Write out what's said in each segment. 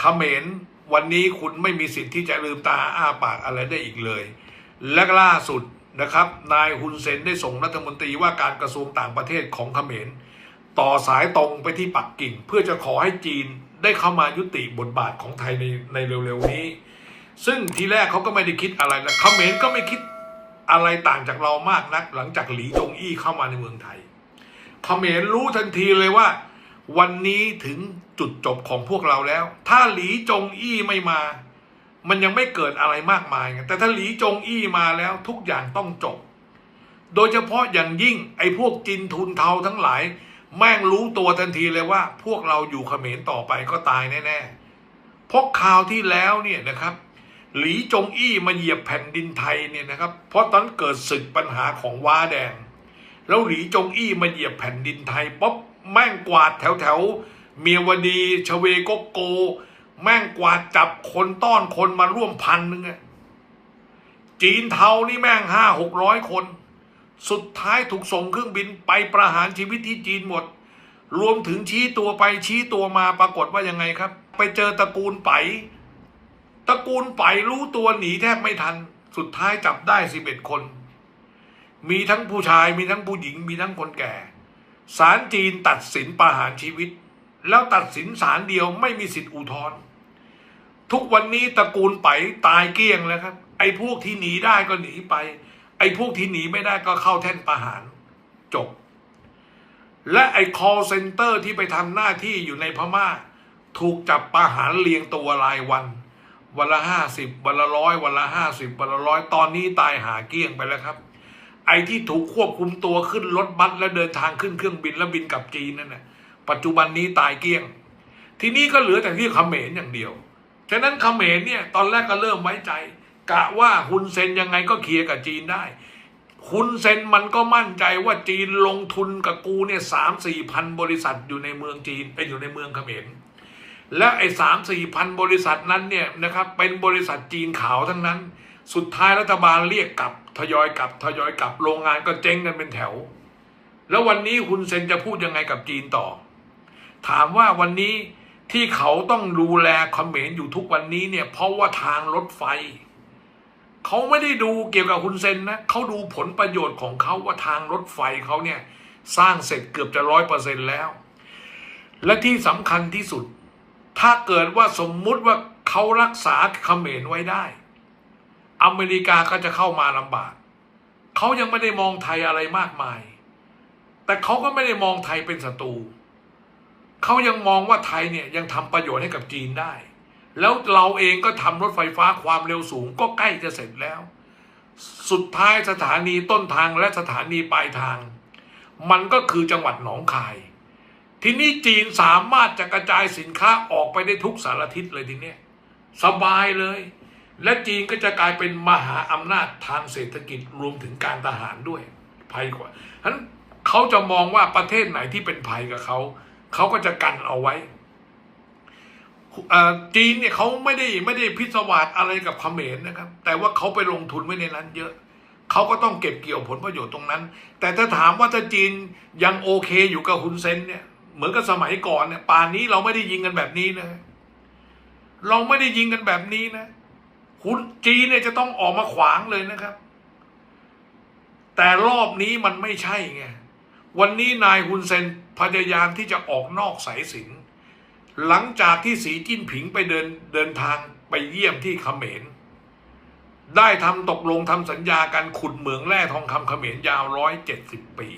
เขมรวันนี้คุณไม่มีสิทธิ์ที่จะลืมตาอ้าปากอะไรได้อีกเลย และล่าสุดนะครับ นายฮุนเซนได้ส่งรัฐมนตรีว่าการกระทรวงต่างประเทศของเขมร ต่อสายตรงไปที่ปักกิ่ง เพื่อจะขอให้จีนได้เข้ามายุติบทบาทของไทยในในเร็วๆนี้ ซึ่งทีแรกเขาก็ไม่ได้คิดอะไรนะเขมรก็ไม่คิดอะไรต่างจากเรามากนัก หลังจากหลีจงอี้เข้ามาในเมืองไทยเขมรรู้ทันทีเลยว่า วันนี้ถึง จุดจบของพวกเราแล้ว ถ้าหลีจงอี้ไม่มา มันยังไม่เกิดอะไรมากมายไงแต่ถ้าหลีจงอี้มาแล้วทุกอย่างต้องจบ โดยเฉพาะอย่างยิ่งไอ้พวกจินทุนเทาทั้งหลาย แม่งรู้ตัวทันทีเลยว่า พวกเราอยู่เขมรต่อไปก็ตายแน่ๆเพราะคราวที่แล้วเนี่ยนะครับ หลีจงอี้มาเหยียบแผ่นดินไทยเนี่ยนะครับ เพราะตอนเกิดศึกปัญหาของว้าแดง แล้วหลีจงอี้มาเหยียบแผ่นดินไทยป๊อบแม่งกวาดแถวแถว เมียวดีชเวโกโก แม่งกวาดจับคนต้อนคนมาร่วมพันหนึ่งอะจีนเทานี่แม่งห้าหกร้อยคน สุดท้ายถูกส่งเครื่องบินไปประหารชีวิตที่จีนหมด รวมถึงชี้ตัวไปชี้ตัวมาปรากฏว่ายังไงครับ ไปเจอตระกูลไปตระกูลไปรู้ตัวหนีแทบไม่ทัน สุดท้ายจับได้สิบเอ็ดคน มีทั้งผู้ชายมีทั้งผู้หญิงมีทั้งคนแก่ศาลจีนตัดสินประหารชีวิต แล้วตัดสินศาลเดียวไม่มีสิทธิอุทธรณ์ทุกวันนี้ตระกูลไปตายเกลี้ยงแล้วครับ ไอ้พวกที่หนีได้ก็หนีไป ไอ้พวกที่หนีไม่ได้ก็เข้าแท่นประหารจบ และไอ้ call center ที่ไปทำหน้าที่อยู่ในพม่า ถูกจับประหารเรียงตัวรายวัน วันละห้าสิบวันละร้อยวันละห้าสิบวันละร้อยตอนนี้ตายหาเกลี้ยงไปแล้วครับ ไอ้ที่ถูกควบคุมตัวขึ้นรถบัสแล้วเดินทางขึ้นเครื่องบินแล้วบินกลับจีนนั่นนะ ปัจจุบันนี้ตายเกลี้ยง ทีนี้ก็เหลือแต่ที่เขมรอย่างเดียว ฉะนั้นเขมรเนี่ยตอนแรกก็เริ่มไว้ใจ กะว่าฮุนเซนยังไงก็เคลียร์กับจีนได้ฮุนเซนมันก็มั่นใจว่าจีนลงทุนกับกูเนี่ยสามสี่พันบริษัทอยู่ในเมืองจีนไปอยู่ในเมืองเขมรและไอ้สามสี่พันบริษัทนั้นเนี่ยนะครับเป็นบริษัทจีนขาวทั้งนั้น สุดท้ายรัฐบาลเรียกกลับทยอยกลับทยอยกลับโรงงานก็เจ๊งกันเป็นแถว แล้ววันนี้คุณเซนจะพูดยังไงกับจีนต่อ ถามว่าวันนี้ที่เขาต้องดูแลเขมรอยู่ทุกวันนี้เนี่ย เพราะว่าทางรถไฟ เขาไม่ได้ดูเกี่ยวกับคุณเซนนะเขาดูผลประโยชน์ของเขาว่าทางรถไฟเขาเนี่ยสร้างเสร็จเกือบจะร้อยเปอร์เซ็นแล้ว และที่สำคัญที่สุด ถ้าเกิดว่าสมมุติว่าเขารักษาเขมรไว้ได้ อเมริกาก็จะเข้ามาลำบาก เขายังไม่ได้มองไทยอะไรมากมาย แต่เขาก็ไม่ได้มองไทยเป็นศัตรู เขายังมองว่าไทยเนี่ยยังทำประโยชน์ให้กับจีนได้ แล้วเราเองก็ทำรถไฟฟ้าความเร็วสูงก็ใกล้จะเสร็จแล้ว สุดท้ายสถานีต้นทางและสถานีปลายทาง มันก็คือจังหวัดหนองคาย ทีนี้จีนสามารถจะกระจายสินค้าออกไปได้ทุกสารทิศเลยทีเนี้ยสบายเลย และจีนก็จะกลายเป็นมหาอำนาจทางเศรษฐกิจรวมถึงการทหารด้วยภัยกว่าฉะนั้นเขาจะมองว่าประเทศไหนที่เป็นภัยกับเขา เขาก็จะกันเอาไว้จีนเนี่ยเขาไม่ได้ไม่ได้พิศวาสอะไรกับเขมรนะครับ แต่ว่าเขาไปลงทุนไว้ในนั้นเยอะเขาก็ต้องเก็บเกี่ยวผลประโยชน์ตรงนั้น แต่ถ้าถามว่าถ้าจีนยังโอเคอยู่กับฮุนเซนเนี่ยเหมือนกับสมัยก่อนเนี่ยป่านนี้เราไม่ได้ยิงกันแบบนี้นะเราไม่ได้ยิงกันแบบนี้นะคุณจีนเนี่ยจะต้องออกมาขวางเลยนะครับ แต่รอบนี้มันไม่ใช่ไง วันนี้นายฮุนเซนพยายามที่จะออกนอกสายสินหลังจากที่สีจิ้นผิงไปเดินเดินทางไปเยี่ยมที่เขมร ได้ทำตกลงทำสัญญากันขุดเหมืองแร่ทองคำเขมรยาวร้อยเจ็ดสิบปี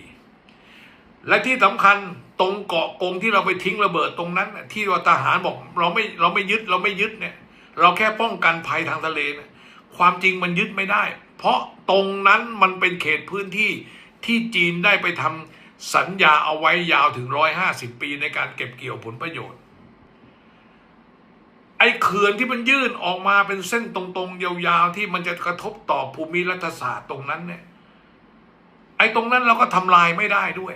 และที่สำคัญตรงเกาะกงที่เราไปทิ้งระเบิดตรงนั้น ที่ว่าทหารบอกเราไม่เราไม่ยึดเราไม่ยึดเนี่ย เราแค่ป้องกันภัยทางทะเลนะความจริงมันยึดไม่ได้ เพราะตรงนั้นมันเป็นเขตพื้นที่ที่จีนได้ไปทำ สัญญาเอาไว้ยาวถึงร้อยห้าสิบปีในการเก็บเกี่ยวผลประโยชน์ ไอ้เขื่อนที่มันยื่นออกมาเป็นเส้นตรงๆ ยาวๆ ที่มันจะกระทบต่อภูมิรัฐศาสตร์ตรงนั้นเนี่ย ไอ้ตรงนั้นเราก็ทำลายไม่ได้ด้วย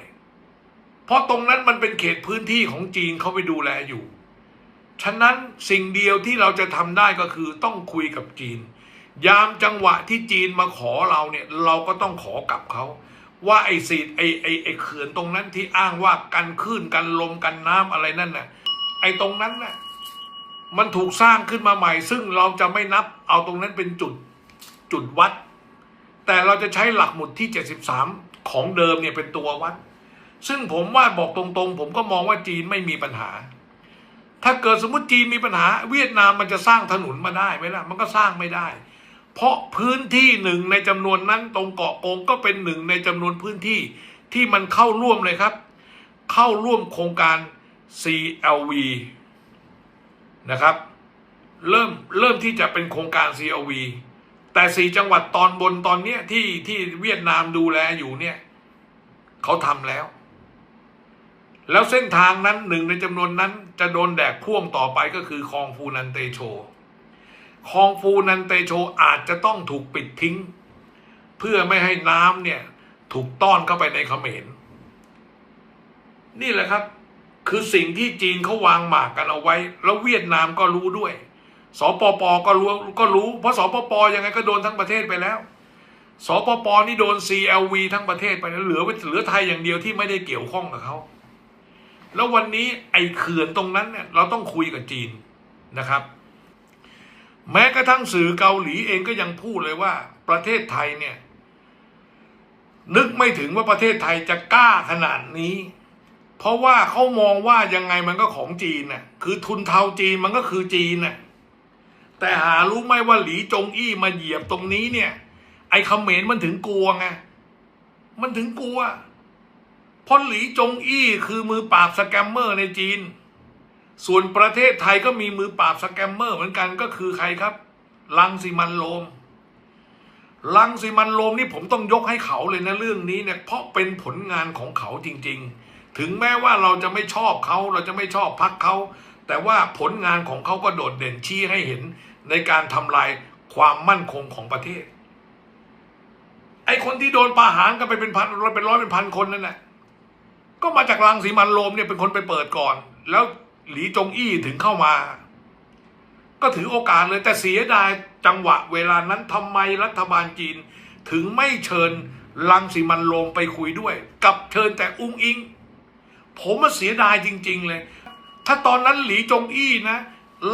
เพราะตรงนั้นมันเป็นเขตพื้นที่ของจีนเขาไปดูแลอยู่ ฉะนั้นสิ่งเดียวที่เราจะทำได้ก็คือต้องคุยกับจีน ยามจังหวะที่จีนมาขอเราเนี่ย เราก็ต้องขอกลับเขา ว่าไอ้สีไอ้ไอ้ไอ้เขื่อนตรงนั้นที่อ้างว่ากันคลื่นกันลมกันน้ำอะไรนั่นน่ะ ไอ้ตรงนั้นน่ะมันถูกสร้างขึ้นมาใหม่ ซึ่งเราจะไม่นับเอาตรงนั้นเป็นจุดจุดวัด แต่เราจะใช้หลักหมุดที่ 73 ของเดิมเนี่ยเป็นตัววัด ซึ่งผมว่าบอกตรงๆ ผมก็มองว่าจีนไม่มีปัญหา ถ้าเกิดสมมติจีนมีปัญหา เวียดนามมันจะสร้างถนนมาได้ไหมล่ะ มันก็สร้างไม่ได้ เพราะพื้นที่หนึ่งในจำนวนนั้นตรงเกาะกงก็เป็นหนึ่งในจำนวนพื้นที่ที่มันเข้าร่วมเลยครับ เข้าร่วมโครงการ CLV นะครับ เริ่มเริ่มที่จะเป็นโครงการ CLV แต่สี่จังหวัดตอนบนตอนเนี้ยที่ที่เวียดนามดูแลอยู่เนี่ยเขาทำแล้ว แล้วเส้นทางนั้นหนึ่งในจำนวนนั้นจะโดนแดกพ่วงต่อไปก็คือคลองฟูนันเตโช คลองฟูนันเตโชอาจจะต้องถูกปิดทิ้ง เพื่อไม่ให้น้ำเนี่ย ถูกต้อนเข้าไปในเขมร นี่แหละครับ คือสิ่งที่จีนเขาวางหมากกันเอาไว้ แล้วเวียดนามก็รู้ด้วยสปปก็รู้ก็รู้ เพราะสปปยังไงก็โดนทั้งประเทศไปแล้วสปปนี่โดน CLV ทั้งประเทศไปแล้วเหลือเหลือไทยอย่างเดียวที่ไม่ได้เกี่ยวข้องกับเขาแล้ววันนี้ไอ้เขื่อนตรงนั้นเนี่ยเราต้องคุยกับจีนนะครับ แม้กระทั่งสื่อเกาหลีเองก็ยังพูดเลยว่า ประเทศไทยเนี่ย นึกไม่ถึงว่าประเทศไทยจะกล้าขนาดนี้ เพราะว่าเขามองว่ายังไงมันก็ของจีนน่ะคือทุนเทาจีนมันก็คือจีนน่ะแต่หารู้ไหมว่าหลีจงอี้มาเหยียบตรงนี้เนี่ย ไอ้เขมรมันถึงกลัวไงมันถึงกลัวเพราะหลีจงอี้คือมือปราบสแกมเมอร์ในจีน ส่วนประเทศไทยก็มีมือปราบสแกมเมอร์เหมือนกันก็คือใครครับลังสิมันโรมลังสิมันโรมนี่ผมต้องยกให้เขาเลยนะเรื่องนี้เนี่ยเพราะเป็นผลงานของเขาจริง ๆ ถึงแม้ว่าเราจะไม่ชอบเขาเราจะไม่ชอบพักเขา แต่ว่าผลงานของเขาก็โดดเด่นชี้ให้เห็นในการทำลายความมั่นคงของประเทศ ไอคนที่โดนประหารกันไปเป็นพันเป็นร้อยเป็นพันคนนั่นแหละก็มาจากรังสีมันโรมเนี่ยเป็นคนไปเปิดก่อน แล้ว หลีจงอี้ถึงเข้ามา ก็ถือโอกาสเลยแต่เสียดายจังหวะเวลานั้นทำไมรัฐบาลจีน ถึงไม่เชิญลังสีมันโรมไปคุยด้วย กับเชิญแต่อุ้งอิง ผมมาเสียดายจริง ๆ เลย ถ้าตอนนั้นหลีจงอี้นะ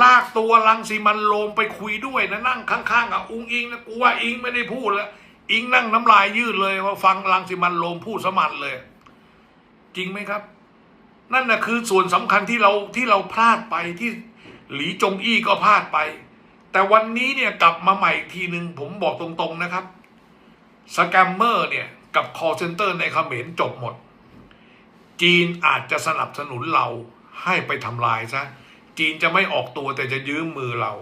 ลากตัวลังสีมันโรมไปคุยด้วยนะนั่งข้างๆกับอุ้งอิงนะกูว่าอิงไม่ได้พูดแล้วอิงนั่งน้ำลายยืดเลยว่าฟังลังสีมันโรมพูดสมันเลย จริงไหมครับ นั่นนะคือส่วนสำคัญที่เราที่เราพลาดไปที่หลีจงอี้ก็พลาดไป แต่วันนี้เนี่ยกลับมาใหม่ทีหนึ่งผมบอกตรงๆนะครับสแกมเมอร์เนี่ยกับ call center ในเขมรจบหมด จีนอาจจะสนับสนุนเราให้ไปทำลายซะจีนจะไม่ออกตัวแต่จะยืมมือเรา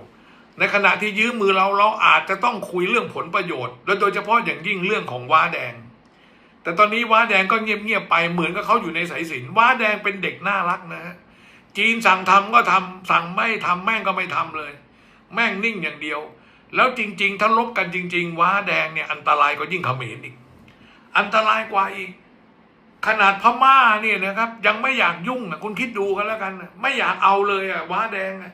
ในขณะที่ยืมมือเราเราอาจจะต้องคุยเรื่องผลประโยชน์ และโดยเฉพาะอย่างยิ่งเรื่องของว้าแดง แต่ตอนนี้ว้าแดงก็เงียบๆไปเหมือนกับเขาอยู่ในสายสินว้าแดงเป็นเด็กน่ารักนะฮะจีนสั่งทำก็ทำสั่งไม่ทำแม่งก็ไม่ทำเลย แม่งนิ่งอย่างเดียว แล้วจริง ๆ ถ้าลบกันจริง ๆ ว้าแดงเนี่ยอันตรายกว่ายิ่งเขมรอีกอันตรายกว่าอีกขนาดพม่าเนี่ยนะครับ ยังไม่อยากยุ่งนะคุณคิดดูกันแล้วกันนะไม่อยากเอาเลยอะว้าแดงอะ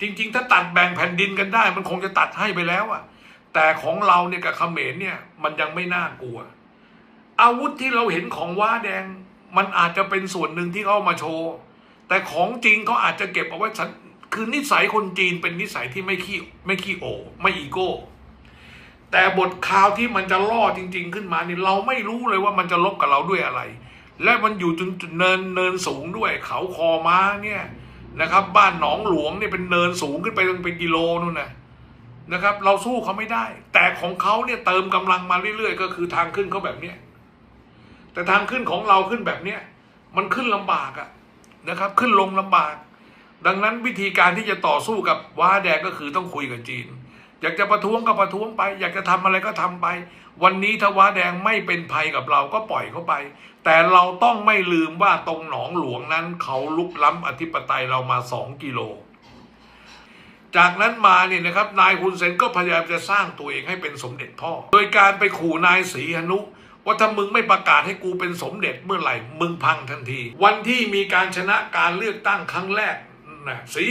จริง ๆ ถ้าตัดแบ่งแผ่นดินกันได้ มันคงจะตัดให้ไปแล้วอะแต่ของเราเนี่ยกับเขมรเนี่ย มันยังไม่น่ากลัว อาวุธที่เราเห็นของว้าแดง มันอาจจะเป็นส่วนหนึ่งที่เขามาโชว์ แต่ของจริงเขาอาจจะเก็บเอาไว้คือนิสัยคนจีนเป็นนิสัยที่ไม่ขี้ไม่ขี้โอ ไม่อีโก้ แต่บทข่าวที่มันจะล่อจริง ๆ ขึ้นมานี่เราไม่รู้เลยว่ามันจะลบกับเราด้วยอะไร และมันอยู่จนเนินเนินสูงด้วยเขาคอม้าเนี่ยนะครับ บ้านหนองหลวงเนี่ยเป็นเนินสูงขึ้นไปตั้งเป็นกิโลนู่นนะนะครับ เราสู้เขาไม่ได้ แต่ของเขาเนี่ยเติมกำลังมาเรื่อยๆ ก็คือทางขึ้นเขาแบบเนี้ย แต่ทางขึ้นของเราขึ้นแบบเนี้ยมันขึ้นลำบากอะนะครับ ขึ้นลงลำบาก ดังนั้นวิธีการที่จะต่อสู้กับว้าแดงก็คือต้องคุยกับจีน อยากจะประท้วงก็ประท้วงไป อยากจะทำอะไรก็ทำไป วันนี้ถ้าว้าแดงไม่เป็นภัยกับเราก็ปล่อยเขาไป แต่เราต้องไม่ลืมว่าตรงหนองหลวงนั้นเขาลุกล้ำอธิปไตยเรามาสองกิโลจากนั้นมาเนี่ยนะครับนายฮุนเซนก็พยายามจะสร้างตัวเองให้เป็นสมเด็จพ่อ โดยการไปขู่นายศรีหนุ ว่าถ้ามึงไม่ประกาศให้กูเป็นสมเด็จเมื่อไหร่ มึงพังทันที วันที่มีการชนะการเลือกตั้งครั้งแรกนะศรี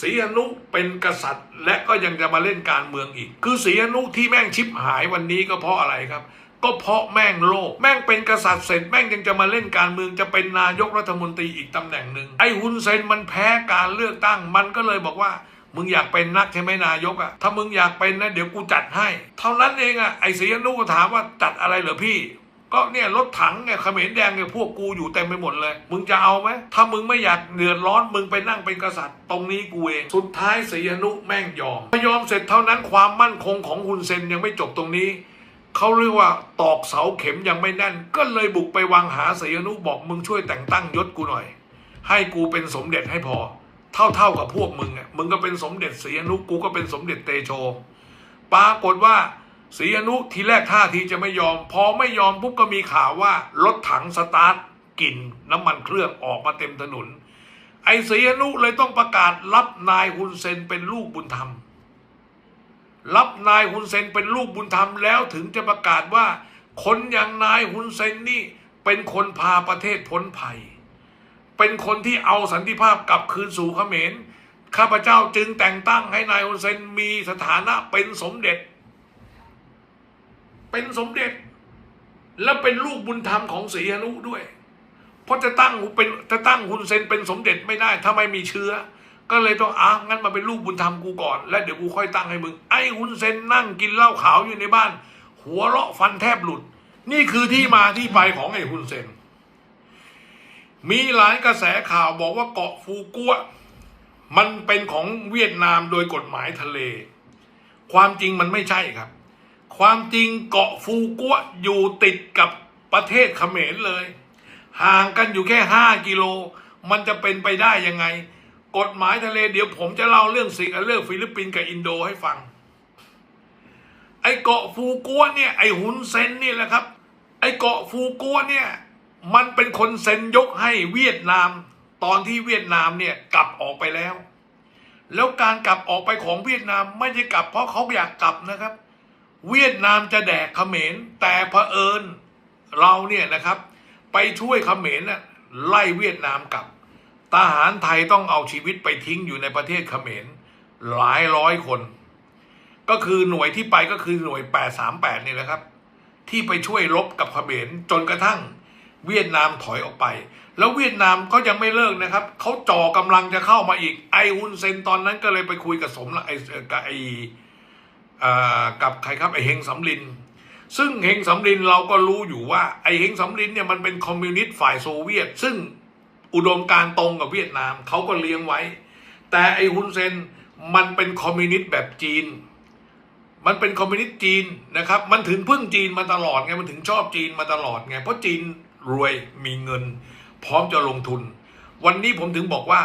ศรีหนุเป็นกษัตริย์ และก็ยังจะมาเล่นการเมืองอีก คือศรีหนุที่แม่งชิบหายวันนี้ก็เพราะอะไรครับ ก็เพราะแม่งโลภแม่งเป็นกษัตริย์เสร็จแม่งยังจะมาเล่นการเมืองจะเป็นนายกรัฐมนตรีอีกตำแหน่งหนึ่งไอ้ฮุนเซนมันแพ้การเลือกตั้งมันก็เลยบอกว่า มึงอยากเป็นนักใช่ไหมนายกอะถ้ามึงอยากเป็นนะเดี๋ยวกูจัดให้ เท่านั้นเองอะไอ้ศรีอนุก็ถามว่าจัดอะไรเหรอพี่ก็เนี่ยรถถังเนี่ยเขมรแดงเนี่ยพวกกูอยู่เต็มไปหมดเลย มึงจะเอาไหมถ้ามึงไม่อยากเดือดร้อนมึงไปนั่งเป็นกษัตริย์ ตรงนี้กูเองสุดท้ายศรีอนุแม่งยอมพอยอมเสร็จเท่านั้นความมั่นคงของฮุนเซนยังไม่จบตรงนี้เขาเรียกว่าตอกเสาเข็มยังไม่แน่น ก็เลยบุกไปวางหาศรีอนุบอกมึงช่วยแต่งตั้งยศกูหน่อย ให้กูเป็นสมเด็จให้พอ เท่าเท่าๆกับพวกมึงอะมึงก็เป็นสมเด็จศรีอนุกูก็เป็นสมเด็จเตโชปรากฏว่าศรีอนุทีแรกท่าทีจะไม่ยอม พอไม่ยอมปุ๊บก็มีข่าวว่ารถถังสตาร์ทกลิ่นน้ำมันเครื่องออกมาเต็มถนน ไอ้ศรีอนุเลยต้องประกาศรับนายฮุนเซนเป็นลูกบุญธรรม รับนายฮุนเซนเป็นลูกบุญธรรมแล้วถึงจะประกาศว่า คนอย่างนายฮุนเซนนี่เป็นคนพาประเทศพ้นภัย เป็นคนที่เอาสันติภาพกลับคืนสู่เขมร ข้าพเจ้าจึงแต่งตั้งให้นายฮุนเซนมีสถานะเป็นสมเด็จ เป็นสมเด็จ และเป็นลูกบุญธรรมของศรีอนุด้วย เพราะจะตั้งเป็นจะตั้งฮุนเซนเป็นสมเด็จไม่ได้ถ้าไม่มีเชื้อ ก็เลยต้องอะงั้นมาเป็นลูกบุญธรรมกูก่อน แล้วเดี๋ยวกูค่อยตั้งให้มึง ไอ้ฮุนเซนนั่งกินเหล้าขาวอยู่ในบ้าน หัวเราะฟันแทบหลุด นี่คือที่มาที่ไปของไอ้ฮุนเซน มีหลายกระแสข่าวบอกว่าเกาะฟูกัวมันเป็นของเวียดนามโดยกฎหมายทะเล ความจริงมันไม่ใช่ครับ ความจริงเกาะฟูกัวอยู่ติดกับประเทศเขมรเลย ห่างกันอยู่แค่ห้ากิโล มันจะเป็นไปได้ยังไง กฎหมายทะเลเดี๋ยวผมจะเล่าเรื่องสิงเรื่องฟิลิปปินส์กับอินโดให้ฟัง ไอเกาะฟูกัวเนี่ยไอหุนเซนนี่แหละครับ ไอเกาะฟูกัวเนี่ย มันเป็นคนเซ็นยกให้เวียดนามตอนที่เวียดนามเนี่ยกลับออกไปแล้ว แล้วการกลับออกไปของเวียดนามไม่ใช่กลับเพราะเขาอยากกลับนะครับ เวียดนามจะแดกเขมรแต่เผอิญเราเนี่ยนะครับ ไปช่วยเขมรน่ะไล่เวียดนามกลับทหารไทยต้องเอาชีวิตไปทิ้งอยู่ในประเทศเขมรหลายร้อยคน ก็คือหน่วยที่ไปก็คือหน่วย 838 นี่แหละครับ ที่ไปช่วยรบกับเขมรจนกระทั่ง เวียดนามถอยออกไป แล้วเวียดนามก็ยังไม่เลิกนะครับเขาจ่อกำลังจะเข้ามาอีกไอฮุนเซนตอนนั้นก็เลยไปคุยกับสมละไอกับไอกับใครครับไอเฮงสำลิน ซึ่งเฮงสำลินเราก็รู้อยู่ว่าไอเฮงสำลินเนี่ยมันเป็นคอมมิวนิสต์ฝ่ายโซเวียต ซึ่งอุดมการตรงกับเวียดนามเขาก็เลี้ยงไว้ แต่ไอฮุนเซนมันเป็นคอมมิวนิสต์แบบจีน มันเป็นคอมมิวนิสต์จีนนะครับ มันถึงพึ่งจีนมาตลอดไง มันถึงชอบจีนมาตลอดไง เพราะจีน รวยมีเงิน พร้อมจะลงทุน วันนี้ผมถึงบอกว่า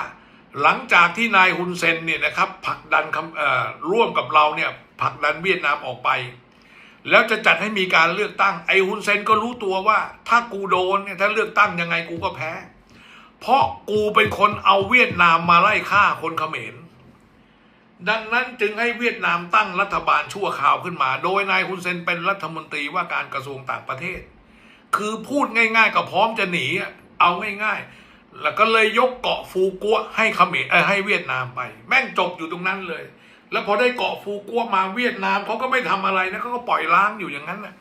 หลังจากที่นายฮุนเซนเนี่ยนะครับผลักดันคำร่วมกับเราเนี่ยผลักดันเวียดนามออกไป แล้วจะจัดให้มีการเลือกตั้งไอ้ฮุนเซนก็รู้ตัวว่า ถ้ากูโดนเนี่ยถ้าเลือกตั้งยังไงกูก็แพ้ เพราะกูเป็นคนเอาเวียดนามมาไล่ฆ่าคนเขมรดังนั้นจึงให้เวียดนามตั้งรัฐบาลชั่วคราวขึ้นมา โดยนายฮุนเซนเป็นรัฐมนตรีว่าการกระทรวงต่างประเทศ คือพูดง่ายๆ ก็พร้อมจะหนีเอาง่ายๆ แล้วก็เลยยกเกาะฟูกัวให้เขมรให้เวียดนามไป แม่งจบอยู่ตรงนั้นเลย แล้วพอได้เกาะฟูกัวมาเวียดนามเขาก็ไม่ทำอะไรนะเขาก็ปล่อยล้างอยู่อย่างนั้นแหละ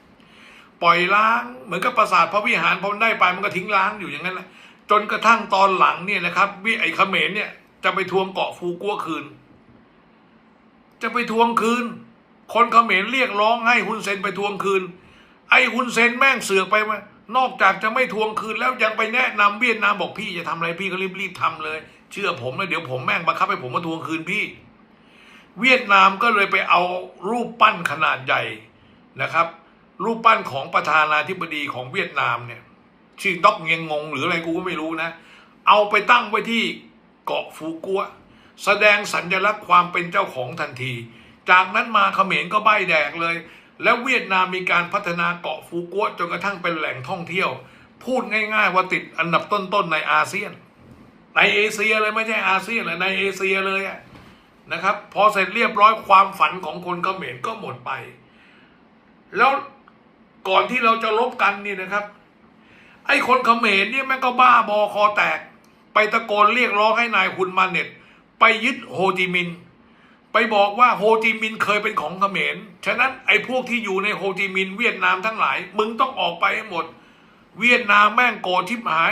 ปล่อยล้างเหมือนกับปราสาทพระวิหารพอมันได้ไปมันก็ทิ้งล้างอยู่อย่างนั้นแหละจนกระทั่งตอนหลังเนี่ยนะครับวิไอเขมรเนี่ยจะไปทวงเกาะฟูกัวคืน จะไปทวงคืน คนเขมรเรียกร้องให้ฮุนเซนไปทวงคืน ไอ้ฮุนเซนแม่งเสือกไปว่านอกจากจะไม่ทวงคืนแล้วยังไปแนะนำเวียดนามบอกพี่จะทำอะไรพี่ก็รีบๆทำเลย เชื่อผมเลยเดี๋ยวผมแม่งบังคับให้ผมมาทวงคืนพี่ เวียดนามก็เลยไปเอารูปปั้นขนาดใหญ่นะครับ รูปปั้นของประธานาธิบดีของเวียดนามเนี่ยชื่อด็อกเงียงงงหรืออะไรกูก็ไม่รู้นะ เอาไปตั้งไว้ที่เกาะฟูกัว แสดงสัญลักษณ์ความเป็นเจ้าของทันที จากนั้นมาเขมรก็ใบแดกเลย แล้วเวียดนามมีการพัฒนาเกาะฟูกัวจนกระทั่งเป็นแหล่งท่องเที่ยว พูดง่ายๆว่าติดอันดับต้นๆในอาเซียน ในเอเชียเลยไม่ใช่อาเซียนเลยในเอเชียเลยนะครับ พอเสร็จเรียบร้อยความฝันของคนเขมรก็หมดไป แล้วก่อนที่เราจะลบกันนี่นะครับ ไอ้คนเขมรเนี่ยแม่งก็บ้าบอคอแตก ไปตะโกนเรียกร้องให้นายฮุนมาเน็ตไปยึดโฮจิมินห์ ไปบอกว่าโฮจิมินห์เคยเป็นของเขมร ฉะนั้นไอ้พวกที่อยู่ในโฮจิมินห์เวียดนามทั้งหลาย มึงต้องออกไปให้หมด เวียดนามแม่งโกรธทิบหาย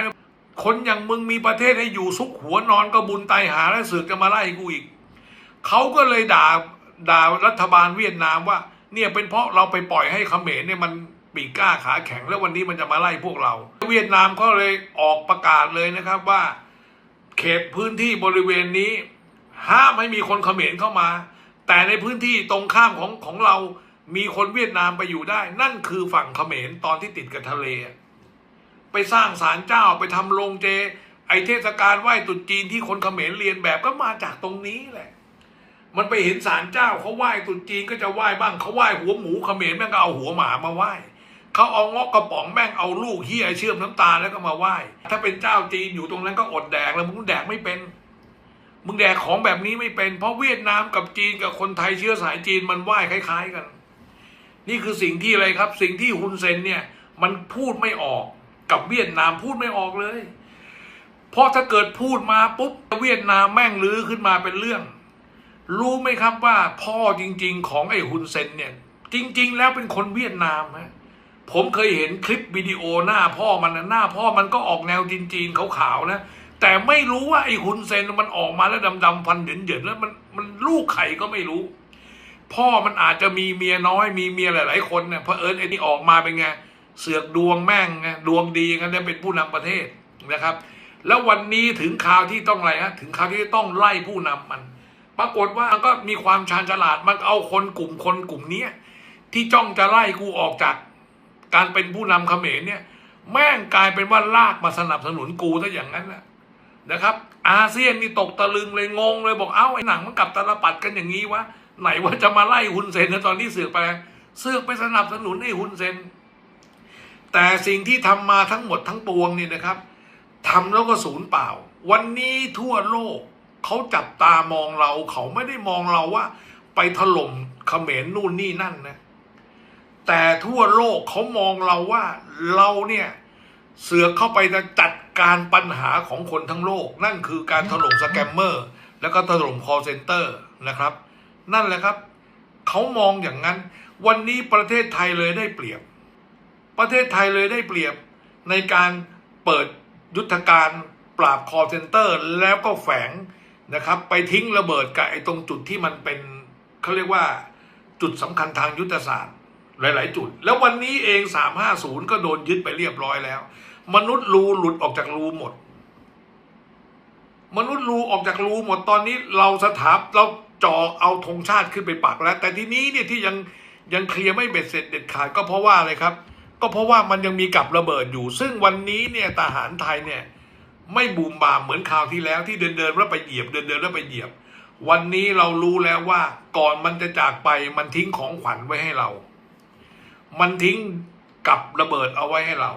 คนอย่างมึงมีประเทศให้อยู่ซุกหัวนอนก็บุญตายหาแล้วเสือกจะมาไล่กูอีก เขาก็เลยด่าด่ารัฐบาลเวียดนามว่า เนี่ยเป็นเพราะเราไปปล่อยให้เขมรเนี่ยมันปีกกล้าขาแข็งแล้ววันนี้มันจะมาไล่พวกเรา เวียดนามเขาเลยออกประกาศเลยนะครับว่า เขตพื้นที่บริเวณนี้ ห้ามให้มีคนเขมรเข้ามา แต่ในพื้นที่ตรงข้ามของของเรามีคนเวียดนามไปอยู่ได้ นั่นคือฝั่งเขมรตอนที่ติดกับทะเล ไปสร้างศาลเจ้าไปทำโรงเจ ไอเทศกาลไหว้ตรุษจีนที่คนเขมรเรียนแบบก็มาจากตรงนี้แหละ มันไปเห็นศาลเจ้าเขาไหว้ตรุษจีนก็จะไหว้บ้างเขาไหว้หัวหมูเขมรแม่งก็เอาหัวหมามาไหว้เขาเอางอกกระป๋องแม่งเอาลูกเฮียเชื่อมน้ำตาลแล้วก็มาไหว้ถ้าเป็นเจ้าจีนอยู่ตรงนั้นก็อดแดกแล้วมึงแดกไม่เป็น มึงแดกของแบบนี้ไม่เป็น เพราะเวียดนามกับจีนกับคนไทยเชื้อสายจีนมันไหว้คล้าย ๆ กัน นี่คือสิ่งที่อะไรครับ สิ่งที่ฮุนเซนเนี่ย มันพูดไม่ออกกับเวียดนามพูดไม่ออกเลย เพราะถ้าเกิดพูดมาปุ๊บเวียดนามแม่งลื้อขึ้นมาเป็นเรื่อง รู้ไหมครับว่าพ่อจริง ๆ ของไอ้ฮุนเซนเนี่ย จริง ๆ แล้วเป็นคนเวียดนามฮะผมเคยเห็นคลิปวิดีโอหน้าพ่อมันนะหน้าพ่อมันก็ออกแนวจีนๆขาวๆนะ แต่ไม่รู้ว่าไอ้ฮุนเซนมันออกมาแล้วดำๆฟันเหยินๆแล้วมันมันลูกไข่ก็ไม่รู้ พ่อมันอาจจะมีเมียน้อย มีเมียหลาย ๆ คนเนี่ยเพอเอิญไอ้นี่ออกมาเป็นไงเสือกดวงแม่งไงดวงดีกันได้เป็นผู้นำประเทศนะครับ แล้ววันนี้ถึงคราวที่ต้องอะไรฮะถึงคราวที่ต้องไล่ผู้นำมัน ปรากฏว่ามันก็มีความชาญฉลาดมันเอาคนกลุ่มคนกลุ่มเนี้ยที่จ้องจะไล่กูออกจากการเป็นผู้นำเขมรเนี่ยแม่งกลายเป็นว่าลากมาสนับสนุนกูซะอย่างนั้นนะ นะครับ อาเซียนนี่ตกตะลึงเลยงงเลยบอกเอ้าไอ้หนังมันกลับตาลปัดกันอย่างนี้วะไหนว่าจะมาไล่ฮุนเซนนะตอนนี้เสือกไปเสือกไปสนับสนุนไอ้ฮุนเซน แต่สิ่งที่ทำมาทั้งหมดทั้งปวงนี่นะครับทำแล้วก็ศูนย์เปล่า วันนี้ทั่วโลกเขาจับตามองเราเขาไม่ได้มองเราว่า ไปถล่มเขมรนู่นนี่นั่นนะแต่ทั่วโลกเขามองเราว่าเราเนี่ย เสือกเข้าไปจะจัดการปัญหาของคนทั้งโลก นั่นคือการถล่มสแกมเมอร์ แล้วก็ถล่ม call center นะครับ นั่นแหละครับ เขามองอย่างนั้น วันนี้ประเทศไทยเลยได้เปรียบ ประเทศไทยเลยได้เปรียบในการเปิดยุทธการปราบ call center แล้วก็แฝงนะครับ ไปทิ้งระเบิดกับไอ้ตรงจุดที่มันเป็นเขาเรียกว่าจุดสำคัญทางยุทธศาสตร์ หลาย ๆ จุด แล้ววันนี้เอง 350 ก็โดนยึดไปเรียบร้อยแล้ว มนุษย์รูหลุดออกจากรูหมด มนุษย์รูออกจากรูหมดตอนนี้เราสถาปเราจ่อเอาธงชาติขึ้นไปปักแล้ว แต่ทีนี้เนี่ยที่ยังยังเคลียร์ไม่เบ็ดเสร็จเด็ดขาดก็เพราะว่าอะไรครับ ก็เพราะว่ามันยังมีกับระเบิดอยู่ ซึ่งวันนี้เนี่ยทหารไทยเนี่ย ไม่บูมบามเหมือนคราวที่แล้วที่เดินเดินๆแล้วไปเหยียบเดินเดินๆแล้วไปเหยียบ วันนี้เรารู้แล้วว่าก่อนมันจะจากไปมันทิ้งของขวัญไว้ให้เรา มันทิ้งกับระเบิดเอาไว้ให้เรา